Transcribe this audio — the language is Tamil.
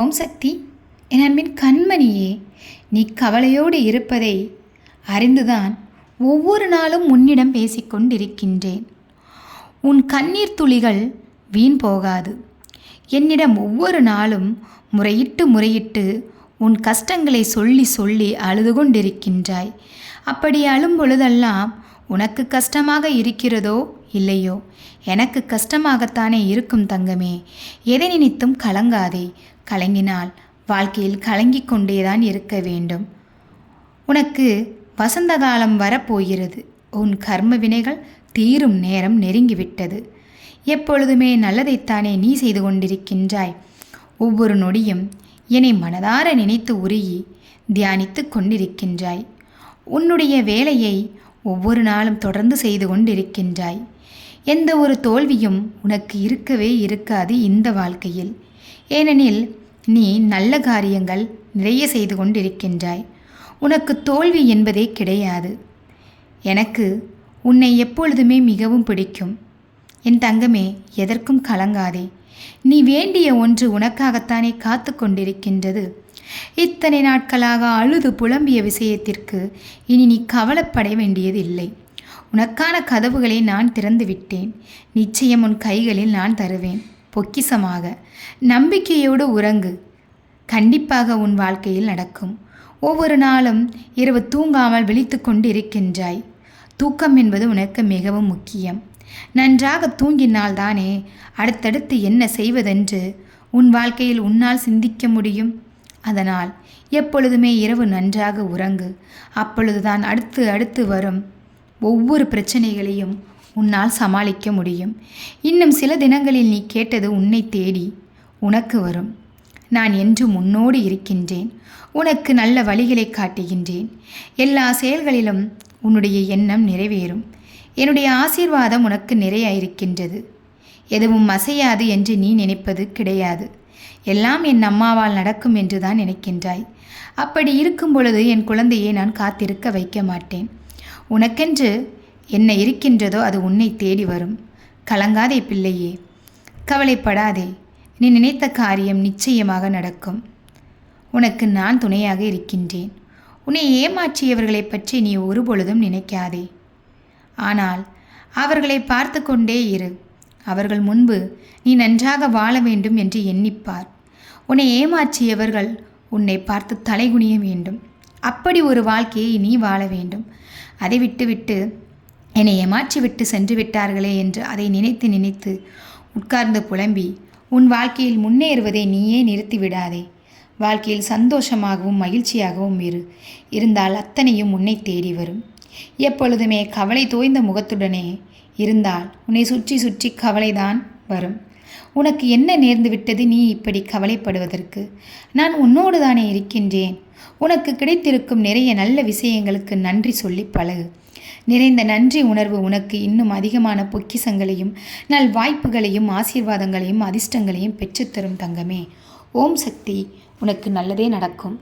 ஓம் சக்தி. என் அன்பின் கண்மணியே நீ கவலையோடு இருப்பதை அறிந்துதான் ஒவ்வொரு நாளும் உன்னிடம் பேசிக்கொண்டிருக்கின்றேன் உன் கண்ணீர் துளிகள் வீண் போகாது. என்னிடம் ஒவ்வொரு நாளும் முறையிட்டு முறையிட்டு உன் கஷ்டங்களை சொல்லி சொல்லி அழுது கொண்டிருக்கின்றாய். அப்படி அழும் பொழுதெல்லாம் உனக்கு கஷ்டமாக இருக்கிறதோ இல்லையோ? எனக்கு கஷ்டமாகத்தானே இருக்கும் தங்கமே. எதை நினைத்தும் கலங்காதே. கலங்கினால் வாழ்க்கையில் கலங்கிக் கொண்டேதான் இருக்க வேண்டும். உனக்கு வசந்த காலம் வரப்போகிறது. உன் கர்ம வினைகள் தீரும் நேரம் நெருங்கிவிட்டது. எப்பொழுதுமே நல்லதைத்தானே நீ செய்து கொண்டிருக்கின்றாய். ஒவ்வொரு நொடியும் என்னை மனதார நினைத்து உருகி தியானித்து கொண்டிருக்கின்றாய். உன்னுடைய வேலையை ஒவ்வொரு நாளும் தொடர்ந்து செய்து கொண்டிருக்கின்றாய். எந்த ஒரு தோல்வியும் உனக்கு இருக்கவே இருக்காது இந்த வாழ்க்கையில். ஏனெனில் நீ நல்ல காரியங்கள் நிறைய செய்து கொண்டிருக்கின்றாய். உனக்கு தோல்வி என்பதே கிடையாது. எனக்கு உன்னை எப்பொழுதுமே மிகவும் பிடிக்கும். என் தங்கமே எதற்கும் கலங்காதே. நீ வேண்டிய ஒன்று உனக்காகத்தானே காத்து கொண்டிருக்கின்றது. இத்தனை நாட்களாக அழுது புலம்பிய விஷயத்திற்கு இனி நீ கவலைப்பட வேண்டியதில்லை. உனக்கான கதவுகளை நான் திறந்து விட்டேன். நிச்சயம் உன் கைகளில் நான் தருவேன். பொக்கிசமாக. நம்பிக்கையோடு உறங்கு. கண்டிப்பாக உன் வாழ்க்கையில் நடக்கும். ஒவ்வொரு நாளும் இரவு தூங்காமல் விழித்து கொண்டு இருக்கின்றாய் தூக்கம் என்பது உனக்கு மிகவும் முக்கியம். நன்றாக தூங்கினால்தானே அடுத்தடுத்து என்ன செய்வதென்று உன் வாழ்க்கையில் உன்னால் சிந்திக்க முடியும். அதனால் எப்பொழுதுமே இரவு நன்றாக உறங்கு. அப்பொழுதுதான் அடுத்து அடுத்து வரும். ஒவ்வொரு பிரச்சனைகளையும் உன்னால் சமாளிக்க முடியும். இன்னும் சில தினங்களில் நீ கேட்டது உன்னை தேடி உனக்கு வரும். நான் என்றும் உன்னோடு இருக்கின்றேன். உனக்கு நல்ல வழிகளை காட்டுகின்றேன். எல்லா செயல்களிலும் உன்னுடைய எண்ணம் நிறைவேறும். என்னுடைய ஆசீர்வாதம் உனக்கு நிறைய இருக்கின்றது எதுவும் அசையாது என்று நீ நினைப்பது கிடையாது. எல்லாம் என் அம்மாவால் நடக்கும் என்று தான் நினைக்கின்றாய். அப்படி இருக்கும் பொழுது என் குழந்தையை நான் காத்திருக்க வைக்க மாட்டேன். உனக்கென்று என்ன இருக்கின்றதோ அது உன்னை தேடி வரும். கலங்காதே பிள்ளையே கவலைப்படாதே. நீ நினைத்த காரியம் நிச்சயமாக நடக்கும். உனக்கு நான் துணையாக இருக்கின்றேன். உன்னை ஏமாற்றியவர்களை பற்றி நீ ஒருபொழுதும் நினைக்காதே. ஆனால் அவர்களை பார்த்து கொண்டே இரு. அவர்கள் முன்பு நீ நன்றாக வாழ வேண்டும் என்று எண்ணிப்பார். உன்னை ஏமாற்றியவர்கள் உன்னை பார்த்து தலைகுனிய வேண்டும். அப்படி ஒரு வாழ்க்கையை நீ வாழ வேண்டும். அதை விட்டுவிட்டு என்னை ஏமாற்றிவிட்டு சென்று விட்டார்களே என்று அதை நினைத்து நினைத்து உட்கார்ந்து புலம்பி உன் வாழ்க்கையில் முன்னேறுவதை நீயே நிறுத்தி விடாதே. வாழ்க்கையில் சந்தோஷமாகவும் மகிழ்ச்சியாகவும் இரு. இருந்தால் அத்தனையும் உன்னை தேடி வரும். எப்பொழுதுமே கவலை தோய்ந்த முகத்துடனே இருந்தால் உன்னை சுற்றி சுற்றி கவலைதான் வரும். உனக்கு என்ன நேர்ந்து விட்டது நீ இப்படி கவலைப்படுவதற்கு? நான் உன்னோடு தானே இருக்கின்றேன். உனக்கு கிடைத்திருக்கும் நிறைய நல்ல விஷயங்களுக்கு நன்றி சொல்லி பழகு. நிறைந்த நன்றி உணர்வு உனக்கு இன்னும் அதிகமான பொக்கிசங்களையும் நல் வாய்ப்புகளையும் ஆசீர்வாதங்களையும் அதிர்ஷ்டங்களையும் பெற்றுத்தரும் தங்கமே. ஓம் சக்தி உனக்கு நல்லதே நடக்கும்.